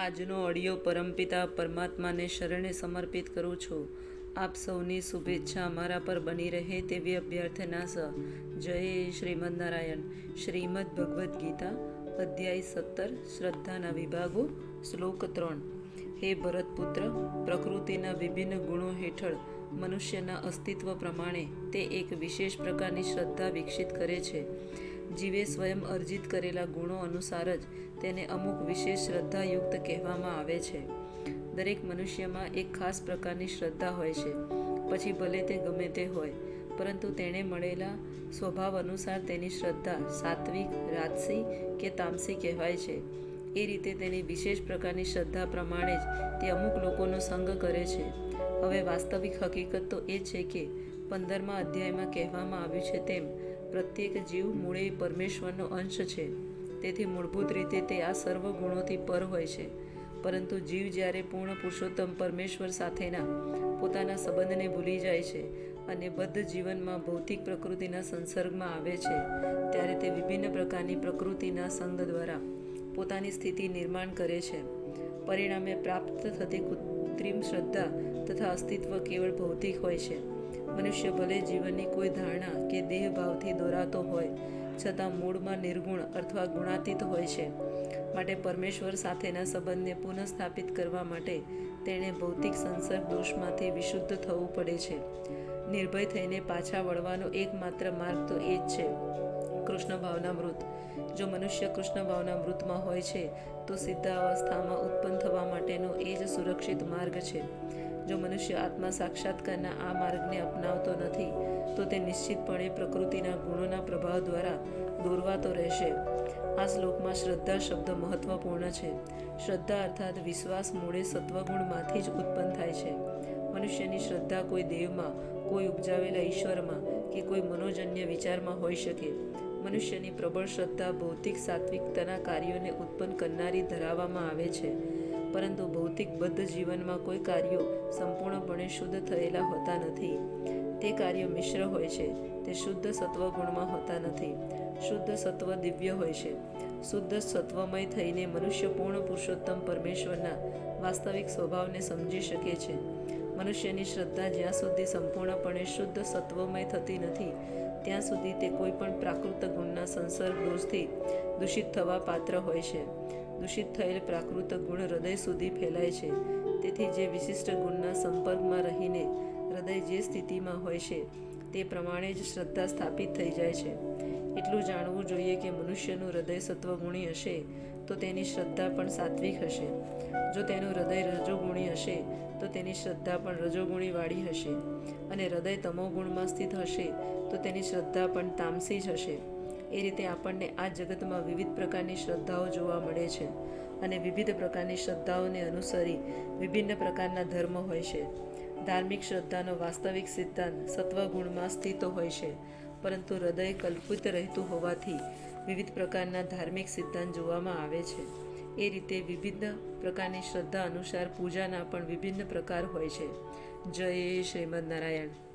આજનો ઓડિયો પરમપિતા પરમાત્માને શરણે સમર્પિત કરું છું. આપ સૌની શુભેચ્છા અમારા પર બની રહે તેવી અભ્યર્થના સ. જય શ્રીમદ નારાયણ શ્રીમદ ભગવદ્ ગીતા, અધ્યાય સત્તર, શ્રદ્ધાના વિભાગો, શ્લોક ત્રણ. હે ભરતપુત્ર, પ્રકૃતિના વિભિન્ન ગુણો હેઠળ મનુષ્યના અસ્તિત્વ પ્રમાણે તે એક વિશેષ પ્રકારની શ્રદ્ધા વિકસિત કરે છે. જીવે સ્વયં અર્જિત કરેલા ગુણો અનુસાર જ તેને અમુક વિશેષ શ્રદ્ધાયુક્ત કહેવામાં આવે છે. દરેક મનુષ્યમાં એક ખાસ પ્રકારની શ્રદ્ધા હોય છે. પછી ભલે તે ગમે તે હોય, પરંતુ તેણે મળેલા સ્વભાવ અનુસાર તેની શ્રદ્ધા સાત્વિક રાજસી કે તામસી કહેવાય છે. એ રીતે તેની વિશેષ પ્રકારની શ્રદ્ધા પ્રમાણે જ તે અમુક લોકોનો સંગ કરે છે. હવે વાસ્તવિક હકીકત તો એ છે કે પંદરમા અધ્યાયમાં કહેવામાં આવ્યું છે તેમ પ્રત્યેક જીવ મૂળે પરમેશ્વરનો અંશ છે. તેથી મૂળભૂત રીતે તે આ સર્વ ગુણોથી પર હોય છે. પરંતુ જીવ જ્યારે પૂર્ણ પુરુષોત્તમ પરમેશ્વર સાથેના પોતાના સંબંધને ભૂલી જાય છે અને બદ્ધ જીવનમાં ભૌતિક પ્રકૃતિના સંસર્ગમાં આવે છે, ત્યારે તે વિભિન્ન પ્રકારની પ્રકૃતિના સંગ દ્વારા પોતાની સ્થિતિ નિર્માણ કરે છે. પરિણામે પ્રાપ્ત થતી કૃત્રિમ શ્રદ્ધા તથા અસ્તિત્વ કેવળ ભૌતિક હોય છે. મનુષ્ય ભલે જીવનની કોઈ ધારણા કે દેહ ભાવથી દોરાતો હોય, છતાં મૂળમાં નિર્ગુણ અથવા ગુણાતીત હોય છે. માટે પરમેશ્વર સાથેના સંબંધને પુનઃસ્થાપિત કરવા માટે તેણે ભૌતિક સંસર્ગ દોષમાંથી વિશુદ્ધ થવું પડે છે. નિર્ભય થઈને પાછા વળવાનો એકમાત્ર માર્ગ તો એ જ છે. કૃષ્ણ ભાવના મૃત. જો મનુષ્ય કૃષ્ણ ભાવના મૃતમાં હોય છે, તો સિદ્ધાવસ્થામાં ઉત્પન્ન થવા માટેનો એ જ સુરક્ષિત માર્ગ છે. જો મનુષ્ય આત્મા સાક્ષાત્કારના આ માર્ગને અપનાવતો નથી, તો તે નિશ્ચિતપણે પ્રકૃતિના ગુણોના પ્રભાવ દ્વારા દોરવાતો રહેશે. આ શ્લોકમાં શ્રદ્ધા શબ્દ મહત્વપૂર્ણ છે. શ્રદ્ધા અર્થાત વિશ્વાસ મૂળે સત્વગુણમાંથી જ ઉત્પન્ન થાય છે. મનુષ્યની શ્રદ્ધા કોઈ દેવમાં, કોઈ ઉપજાવેલા ઈશ્વરમાં કે કોઈ મનોજન્ય વિચારમાં હોઈ શકે. મનુષ્યની પ્રબળ શ્રદ્ધા ભૌતિક સાત્વિકતાના કાર્યોને ઉત્પન્ન કરનારી ધરાવવામાં આવે છે. પરંતુ ભૌતિક બદ્ધ જીવનમાં કોઈ કાર્યો સંપૂર્ણપણે શુદ્ધ થયેલા હોતા નથી. તે કાર્યો મિશ્ર હોય છે. તે શુદ્ધ સત્વ ગુણમાં હોતા નથી. શુદ્ધ સત્વ દિવ્ય હોય છે. શુદ્ધ સત્વમય થઈને મનુષ્ય પૂર્ણ પુરુષોત્તમ પરમેશ્વરના વાસ્તવિક સ્વભાવને સમજી શકે છે. મનુષ્યની શ્રદ્ધા જ્યાં સુધી સંપૂર્ણપણે શુદ્ધ સત્વમય થતી નથી, ત્યાં સુધી તે કોઈ પણ પ્રાકૃત ગુણના સંસર્ગ દોષથી દૂષિત થવા પાત્ર હોય છે. દૂષિત થયેલ પ્રાકૃત ગુણ હૃદય સુધી ફેલાય છે. તેથી જે વિશિષ્ટ ગુણના સંપર્કમાં રહીને હૃદય જે સ્થિતિમાં હોય છે, તે પ્રમાણે જ શ્રદ્ધા સ્થાપિત થઈ જાય છે. એટલું જાણવું જોઈએ કે મનુષ્યનું હૃદય સત્વગુણી હશે, તો તેની શ્રદ્ધા પણ સાત્વિક હશે. જો તેનું હૃદય રજોગુણી હશે, તો તેની શ્રદ્ધા પણ રજોગુણીવાળી હશે. અને હૃદય તમોગુણમાં સ્થિત હશે, તો તેની શ્રદ્ધા પણ તામસી જ હશે. એ રીતે આપણને આ જગતમાં વિવિધ પ્રકારની શ્રદ્ધાઓ જોવા મળે છે અને વિવિધ પ્રકારની શ્રદ્ધાઓને અનુસરી વિભિન્ન પ્રકારના ધર્મ હોય છે. ધાર્મિક શ્રદ્ધાનો વાસ્તવિક સિદ્ધાંત સત્વગુણમાં સ્થિત હોય છે. પરંતુ હૃદય કલ્પિત રહેતું હોવાથી વિવિધ પ્રકારના ધાર્મિક સિદ્ધાંત જોવામાં આવે છે. એ રીતે વિવિધ પ્રકારની શ્રદ્ધા અનુસાર પૂજાના પણ વિભિન્ન પ્રકાર હોય છે. જય શ્રીમદ નારાયણ.